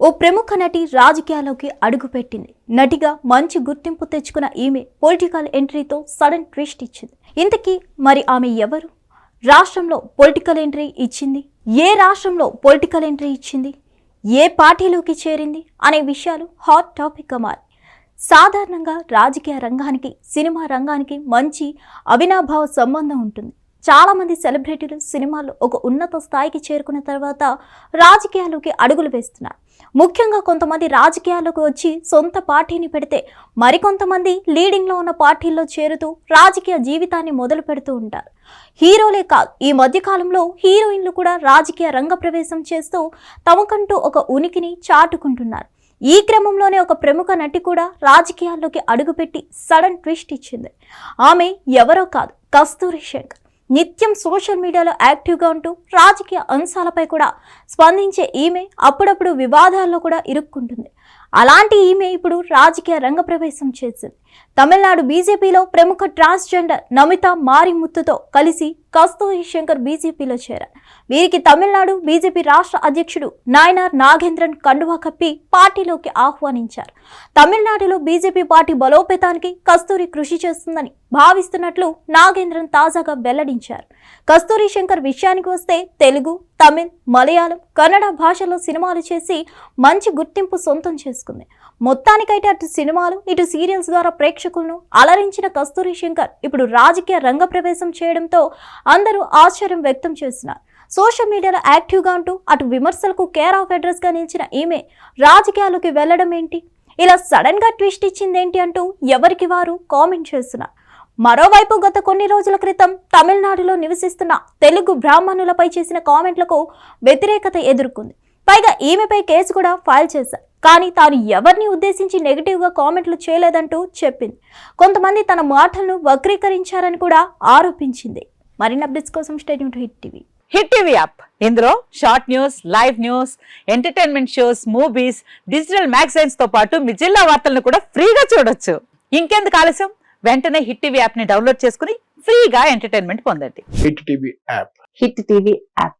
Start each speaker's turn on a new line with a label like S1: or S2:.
S1: ఓ ప్రముఖ నటి రాజకీయాల్లోకి అడుగుపెట్టింది. నటిగా మంచి గుర్తింపు తెచ్చుకున్న ఈమె పొలిటికల్ ఎంట్రీతో సడన్ ట్విస్ట్ ఇచ్చింది. ఇంతకీ మరి ఆమె ఎవరు? రాష్ట్రంలో పొలిటికల్ ఎంట్రీ ఇచ్చింది. ఏ రాష్ట్రంలో పొలిటికల్ ఎంట్రీ ఇచ్చింది? ఏ పార్టీలోకి చేరింది? అనే విషయాలు హాట్ టాపిక్గా మారి. సాధారణంగా రాజకీయ రంగానికి సినిమా రంగానికి మంచి అవినాభావ సంబంధం ఉంటుంది. చాలామంది సెలబ్రిటీలు సినిమాల్లో ఒక ఉన్నత స్థాయికి చేరుకున్న తర్వాత రాజకీయాల్లోకి అడుగులు వేస్తున్నారు. ముఖ్యంగా కొంతమంది రాజకీయాల్లోకి వచ్చి సొంత పార్టీని పెడితే మరికొంతమంది లీడింగ్లో ఉన్న పార్టీల్లో చేరుతూ రాజకీయ జీవితాన్ని మొదలు పెడుతూ ఉంటారు. హీరోలే కాదు ఈ మధ్యకాలంలో హీరోయిన్లు కూడా రాజకీయ రంగ ప్రవేశం చేస్తూ తమకంటూ ఒక ఉనికిని చాటుకుంటున్నారు. ఈ క్రమంలోనే ఒక ప్రముఖ నటి కూడా రాజకీయాల్లోకి అడుగుపెట్టి సడన్ ట్విస్ట్ ఇచ్చింది. ఆమె ఎవరో కాదు కస్తూరి శంకర్. నిత్యం సోషల్ మీడియాలో యాక్టివ్గా ఉంటూ రాజకీయ అంశాలపై కూడా స్పందించే ఈమె అప్పుడప్పుడు వివాదాల్లో కూడా ఇరుక్కుంటుంది. అలాంటి ఈమె ఇప్పుడు రాజకీయ రంగ ప్రవేశం చేసింది. తమిళనాడు బీజేపీలో ప్రముఖ ట్రాన్స్జెండర్ నమిత మారిముత్తుతో కలిసి కస్తూరి శంకర్ బీజేపీలో చేరారు. వీరికి తమిళనాడు బీజేపీ రాష్ట్ర అధ్యక్షుడు నాయనార్ నాగేంద్రన్ కండువా కప్పి పార్టీలోకి ఆహ్వానించారు. తమిళనాడులో బీజేపీ పార్టీ బలోపేతానికి కస్తూరి కృషి చేస్తుందని భావిస్తున్నట్లు నాగేంద్రన్ తాజాగా వెల్లడించారు. కస్తూరి శంకర్ విషయానికి వస్తే తెలుగు తమిళ్ మలయాళం కన్నడ భాషలో సినిమాలు చేసి మంచి గుర్తింపు సొంతం చేసుకుంది. మొత్తానికైతే అటు సినిమాలు ఇటు సీరియల్స్ ద్వారా ప్రేక్షకులను అలరించిన కస్తూరి శంకర్ ఇప్పుడు రాజకీయ రంగ ప్రవేశం చేయడంతో అందరూ ఆశ్చర్యం వ్యక్తం చేస్తున్నారు. సోషల్ మీడియాలో యాక్టివ్గా ఉంటూ అటు విమర్శలకు కేర్ ఆఫ్ అడ్రస్గా నిలిచిన ఈమె రాజకీయాల్లోకి వెళ్ళడం ఏంటి? ఇలా సడన్గా ట్విస్ట్ ఇచ్చిందేంటి అంటూ ఎవరికి వారు కామెంట్ చేస్తున్నారు? మరోవైపు గత కొన్ని రోజుల క్రితం తమిళనాడులో నివసిస్తున్న తెలుగు బ్రాహ్మణులపై చేసిన కామెంట్లకు వ్యతిరేకత ఎదుర్కొంది. పైగా ఈమెపై కేసు కూడా ఫైల్ చేశారు కానీ తాను ఎవరిని ఉద్దేశించి నెగిటివ్గా కామెంట్లు చేయలేదంటూ చెప్పింది. కొంతమంది తన మాటలను వక్రీకరించారని కూడా ఆరోపించింది. మరిన్ని అప్డేట్స్ కోసం stadium hit TV.
S2: Hit TV app. ఇందులో short news live news entertainment shows movies digital మ్యాగజైన్స్తో పాటు మీ జిల్లా వార్తలను కూడా ఫ్రీగా చూడొచ్చు. ఇంకెందుకు ఆలస్యం? వెంటనే హిట్ టీవీ యాప్ని డౌన్లోడ్ చేసుకుని ఫ్రీగా ఎంటర్టైన్మెంట్ పొందండి.
S3: Hit TV app.
S2: Hit TV app.